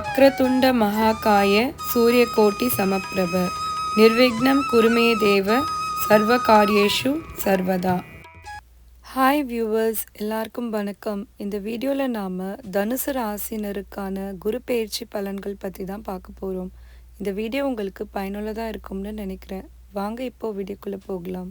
வக்ரதுண்ட மகாகாய சூரியகோட்டி சமப்பிரப. நிர்விக்னம் குருமே தேவ சர்வ காரியேஷு சர்வதா. ஹாய் வியூவர்ஸ் எல்லாருக்கும் வணக்கம். இந்த வீடியோவில் நாம் தனுசு ராசினருக்கான குரு பயிற்சி பலன்கள் பற்றி தான் பார்க்க போகிறோம் இந்த வீடியோ உங்களுக்கு பயனுள்ளதாக இருக்கும்னு நினைக்கிறேன். வாங்க இப்போ வீடியோக்குள்ளே போகலாம்.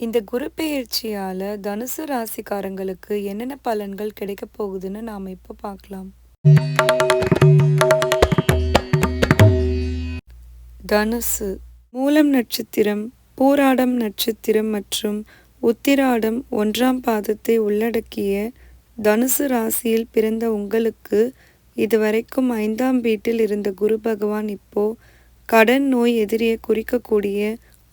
இந்த குரு பெயர்ச்சியால் தனுசு ராசிக்காரங்களுக்கு என்னென்ன பலன்கள் கிடைக்க போகுதுன்னு நாம் இப்போ பார்க்கலாம். தனுசு மூலம் நட்சத்திரம் பூராடம் நட்சத்திரம் மற்றும் உத்திராடம் ஒன்றாம் பாதத்தை உள்ளடக்கிய தனுசு ராசியில் பிறந்த உங்களுக்கு இதுவரைக்கும் ஐந்தாம் வீட்டில் இருந்த குரு பகவான் இப்போ கடன் நோய் எதிரியை குறிக்கக்கூடிய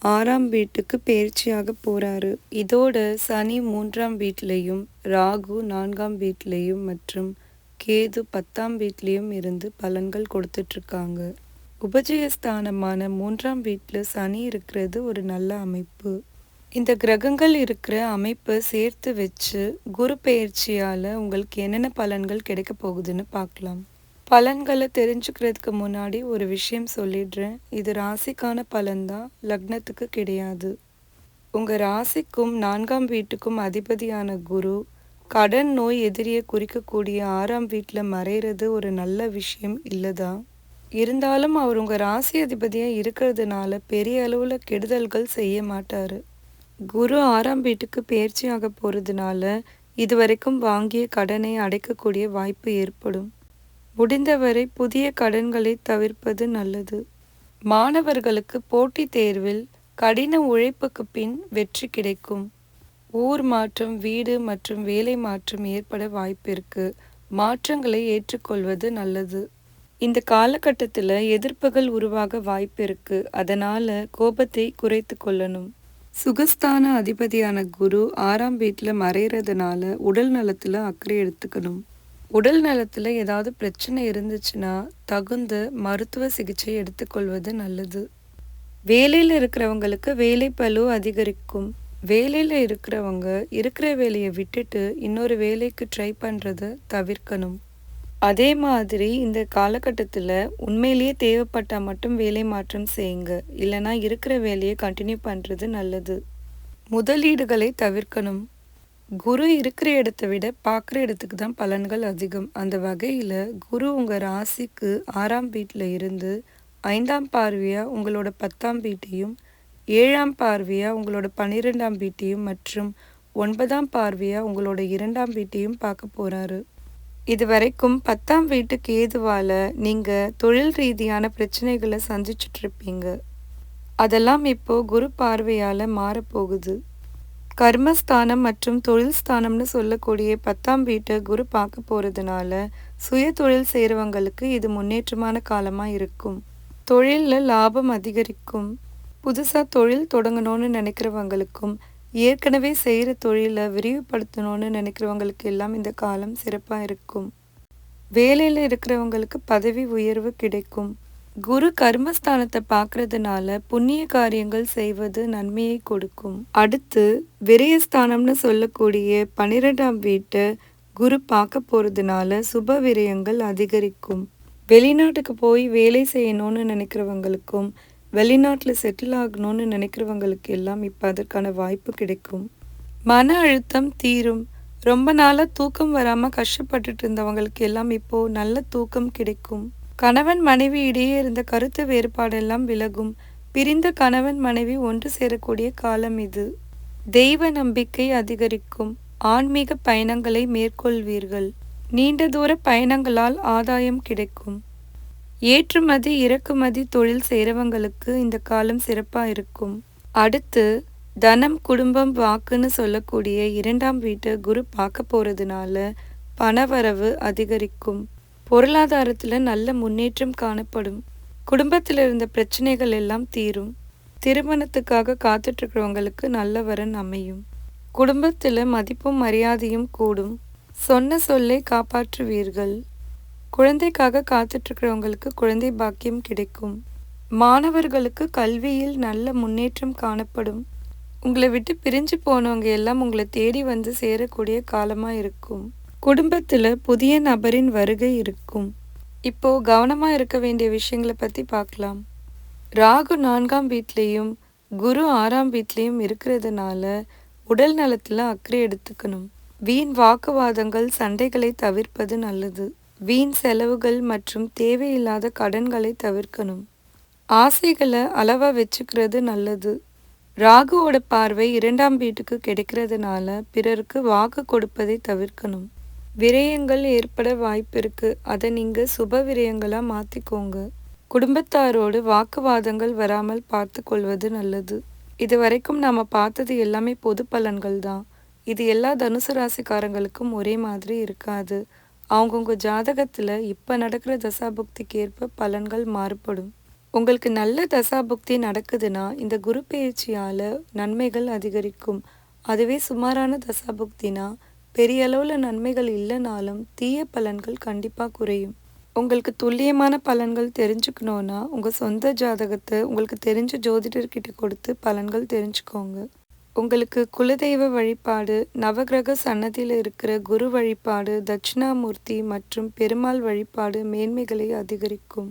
ஆறாம் வீட்டுக்கு பயிற்சியாக போகிறாரு இதோட சனி மூன்றாம் வீட்லேயும் ராகு நான்காம் வீட்லேயும் மற்றும் கேது பத்தாம் வீட்லேயும் இருந்து பலன்கள் கொடுத்துட்ருக்காங்க. உபஜயஸ்தானமான மூன்றாம் வீட்டில் சனி இருக்கிறது ஒரு நல்ல அமைப்பு. இந்த கிரகங்கள் இருக்கிற அமைப்பை சேர்த்து வச்சு குரு பெயர்ச்சியால் உங்களுக்கு என்னென்ன பலன்கள் கிடைக்க போகுதுன்னு பார்க்கலாம். பலன்களை தெரிஞ்சுக்கிறதுக்கு முன்னாடி ஒரு விஷயம் சொல்லிடுறேன். இது ராசிக்கான பலன்தான். லக்னத்துக்கு கிடையாது. உங்கள் ராசிக்கும் நான்காம் வீட்டுக்கும் அதிபதியான குரு கடன் நோய் எதிரியை குறிக்கக்கூடிய ஆறாம் வீட்டில் மறைகிறது ஒரு நல்ல விஷயம் இல்லைதான் இருந்தாலும் அவர் உங்கள் ராசி அதிபதியாக இருக்கிறதுனால பெரிய அளவில் கெடுதல்கள் செய்ய மாட்டார். குரு ஆறாம் வீட்டுக்கு பயிற்சியாக போகிறதுனால இதுவரைக்கும் வாங்கிய கடனை அடைக்கக்கூடிய வாய்ப்பு ஏற்படும். முடிந்தவரை புதிய கடன்களை தவிர்ப்பது நல்லது. மாணவர்களுக்கு போட்டித் தேர்வில் கடின உழைப்புக்கு பின் வெற்றி கிடைக்கும். ஊர் மாற்றம் வீடு மற்றும் வேலை மாற்றம் ஏற்பட வாய்ப்பிருக்கு மாற்றங்களை ஏற்றுக்கொள்வது நல்லது. இந்த காலகட்டத்தில் எதிர்ப்புகள் உருவாக வாய்ப்பிருக்கு. அதனால் அதனால கோபத்தை குறைத்து கொள்ளணும். சுகஸ்தான அதிபதியான குரு ஆறாம் வீட்டில் மறைகிறதுனால உடல் நலத்தில் அக்கறை எடுத்துக்கணும். உடல் நலத்தில் ஏதாவது பிரச்சனை இருந்துச்சுன்னா தகுந்த மருத்துவ சிகிச்சை எடுத்துக்கொள்வது நல்லது. வேலையில் இருக்கிறவங்களுக்கு வேலை பளு அதிகரிக்கும். வேலையில் இருக்கிறவங்க இருக்கிற வேலையை விட்டுட்டு இன்னொரு வேலைக்கு ட்ரை பண்ணுறத தவிர்க்கணும். அதே மாதிரி இந்த காலகட்டத்தில் உண்மையிலேயே தேவைப்பட்டால் மட்டும் வேலை மாற்றம் செய்யுங்க. இல்லைனா இருக்கிற வேலையை கண்டினியூ பண்ணுறது நல்லது. முதலீடுகளை தவிர்க்கணும். குரு இருக்கிற இடத்த விட பார்க்குற இடத்துக்கு தான் பலன்கள் அதிகம். அந்த வகையில் குரு உங்கள் ராசிக்கு ஆறாம் வீட்டில் இருந்து ஐந்தாம் பார்வையாக உங்களோட பத்தாம் வீட்டையும் ஏழாம் பார்வையாக உங்களோட பன்னிரெண்டாம் வீட்டையும் மற்றும் ஒன்பதாம் பார்வையாக உங்களோட இரண்டாம் வீட்டையும் பார்க்க போகிறாரு இது வரைக்கும் பத்தாம் வீட்டுக்கு ஏதுவால் நீங்கள் தொழில் ரீதியான பிரச்சனைகளை சந்திச்சுட்ருப்பீங்க அதெல்லாம் இப்போது குரு பார்வையால் மாறப்போகுது கர்மஸ்தானம் மற்றும் தொழில் ஸ்தானம்னு சொல்லக்கூடிய பத்தாம் வீட்டை குரு பார்க்க போகிறதுனால சுய தொழில் செய்கிறவங்களுக்கு இது முன்னேற்றமான காலமாக இருக்கும். தொழிலில் லாபம் அதிகரிக்கும். புதுசாக தொழில் தொடங்கணும்னு நினைக்கிறவங்களுக்கும் ஏற்கனவே செய்கிற தொழிலை விரிவுபடுத்தணும்னு நினைக்கிறவங்களுக்கு எல்லாம் இந்த காலம் சிறப்பாக இருக்கும். வேலையில் இருக்கிறவங்களுக்கு பதவி உயர்வு கிடைக்கும். குரு கர்மஸ்தானத்தை பார்க்கறதுனால புண்ணிய காரியங்கள் செய்வது நன்மையை கொடுக்கும். அடுத்து விரயஸ்தானம்னு சொல்லக்கூடிய பன்னிரெண்டாம் வீட்டை குரு பார்க்க போகிறதுனால சுப விரயங்கள் அதிகரிக்கும். வெளிநாட்டுக்கு போய் வேலை செய்யணும்னு நினைக்கிறவங்களுக்கும் வெளிநாட்டில் செட்டில் ஆகணும்னு நினைக்கிறவங்களுக்கு எல்லாம் இப்போ அதற்கான வாய்ப்பு கிடைக்கும். மன அழுத்தம் தீரும். ரொம்ப நாளாக தூக்கம் வராமல் கஷ்டப்பட்டுட்டு இருந்தவங்களுக்கு எல்லாம் இப்போது நல்ல தூக்கம் கிடைக்கும். கணவன் மனைவி இடையே இருந்த கருத்து வேறுபாடெல்லாம் விலகும். பிரிந்த கணவன் மனைவி ஒன்று சேரக்கூடிய காலம் இது. தெய்வ நம்பிக்கை அதிகரிக்கும். ஆன்மீக பயணங்களை மேற்கொள்வீர்கள். நீண்ட தூர பயணங்களால் ஆதாயம் கிடைக்கும். ஏற்றுமதி இறக்குமதி தொழில் செய்கிறவங்களுக்கு இந்த காலம் சிறப்பாக இருக்கும். அடுத்து தனம் குடும்பம் வாக்குன்னு சொல்லக்கூடிய இரண்டாம் வீட்டை குரு பார்க்க போகிறதுனால பணவரவு அதிகரிக்கும். பொருளாதாரத்தில் நல்ல முன்னேற்றம் காணப்படும். குடும்பத்தில் இருந்த பிரச்சனைகள் எல்லாம் தீரும். திருமணத்துக்காக காத்துட்ருக்கிறவங்களுக்கு நல்ல வரன் அமையும். குடும்பத்தில் மதிப்பும் மரியாதையும் கூடும். சொன்ன சொல்லை காப்பாற்றுவீர்கள். குழந்தைக்காக காத்துட்ருக்கிறவங்களுக்கு குழந்தை பாக்கியம் கிடைக்கும். மாணவர்களுக்கு கல்வியில் நல்ல முன்னேற்றம் காணப்படும். உங்களை விட்டு பிரிஞ்சு போனவங்க எல்லாம் உங்களை தேடி வந்து சேரக்கூடிய காலமாக இருக்கும். குடும்பத்தில் புதிய நபரின் வருகை இருக்கும். இப்போ கவனமாக இருக்க வேண்டிய விஷயங்களை பற்றி பார்க்கலாம் ராகு நான்காம் வீட்லேயும் குரு ஆறாம் வீட்லேயும் இருக்கிறதுனால உடல் நலத்தில் அக்கறை எடுத்துக்கணும். வீண் வாக்குவாதங்கள் சண்டைகளை தவிர்ப்பது நல்லது. வீண் செலவுகள் மற்றும் தேவையில்லாத கடன்களை தவிர்க்கணும். ஆசைகளை அளவாக வச்சுக்கிறது நல்லது. ராகுவோட பார்வை இரண்டாம் வீட்டுக்கு கிடைக்கிறதுனால பிறருக்கு வாக்கு கொடுப்பதை தவிர்க்கணும். விரயங்கள் ஏற்பட வாய்ப்பு அதை நீங்கள் சுப விரயங்களாக மாற்றிக்கோங்க குடும்பத்தாரோடு வாக்குவாதங்கள் வராமல் பார்த்து கொள்வது நல்லது. இது வரைக்கும் நாம் பார்த்தது எல்லாமே பொது பலன்கள் தான். இது எல்லா தனுசு ராசிக்காரங்களுக்கும் ஒரே மாதிரி இருக்காது. அவங்கவுங்க ஜாதகத்தில் இப்போ நடக்கிற தசாபுக்திக்கு ஏற்ப பலன்கள் மாறுபடும். உங்களுக்கு நல்ல தசாபுக்தி நடக்குதுன்னா இந்த குரு பயிற்சியால் நன்மைகள் அதிகரிக்கும். அதுவே சுமாரான தசாபுக்தினா பெரிய அளவில் நன்மைகள் இல்லைனாலும் தீய பலன்கள் கண்டிப்பாக குறையும். உங்களுக்கு துல்லியமான பலன்கள் தெரிஞ்சுக்கணுன்னா உங்கள் சொந்த ஜாதகத்தை உங்களுக்கு தெரிஞ்ச ஜோதிடர்கிட்ட கொடுத்து பலன்கள் தெரிஞ்சுக்கோங்க. உங்களுக்கு குலதெய்வ வழிபாடு நவகிரக சன்னதியில் இருக்கிற குரு வழிபாடு தட்சிணாமூர்த்தி மற்றும் பெருமாள் வழிபாடு மேன்மைகளை அதிகரிக்கும்.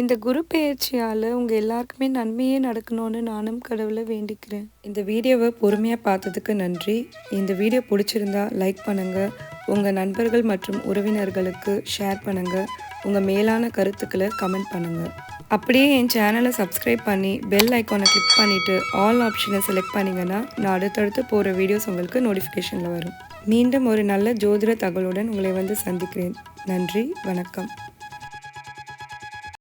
இந்த குரு பெயர்ச்சியால் உங்கள் எல்லாருக்குமே நன்மையே நடக்கணும்னு நானும் கடவுளை வேண்டிக்கிறேன். இந்த வீடியோவை பொறுமையாக பார்த்ததுக்கு நன்றி. இந்த வீடியோ பிடிச்சிருந்தா லைக் பண்ணுங்கள் உங்கள் நண்பர்கள் மற்றும் உறவினர்களுக்கு ஷேர் பண்ணுங்கள் உங்கள் மேலான கருத்துக்களை கமெண்ட் பண்ணுங்கள் அப்படியே என் சேனலை சப்ஸ்கிரைப் பண்ணி பெல் ஐக்கானை கிளிக் பண்ணிவிட்டு ஆல் ஆப்ஷனை செலக்ட் பண்ணிங்கன்னா நான் அடுத்தடுத்து போகிற வீடியோஸ் உங்களுக்கு நோட்டிஃபிகேஷனில் வரும். மீண்டும் ஒரு நல்ல ஜோதிட தகவலுடன் உங்களை வந்து சந்திக்கிறேன். நன்றி வணக்கம்.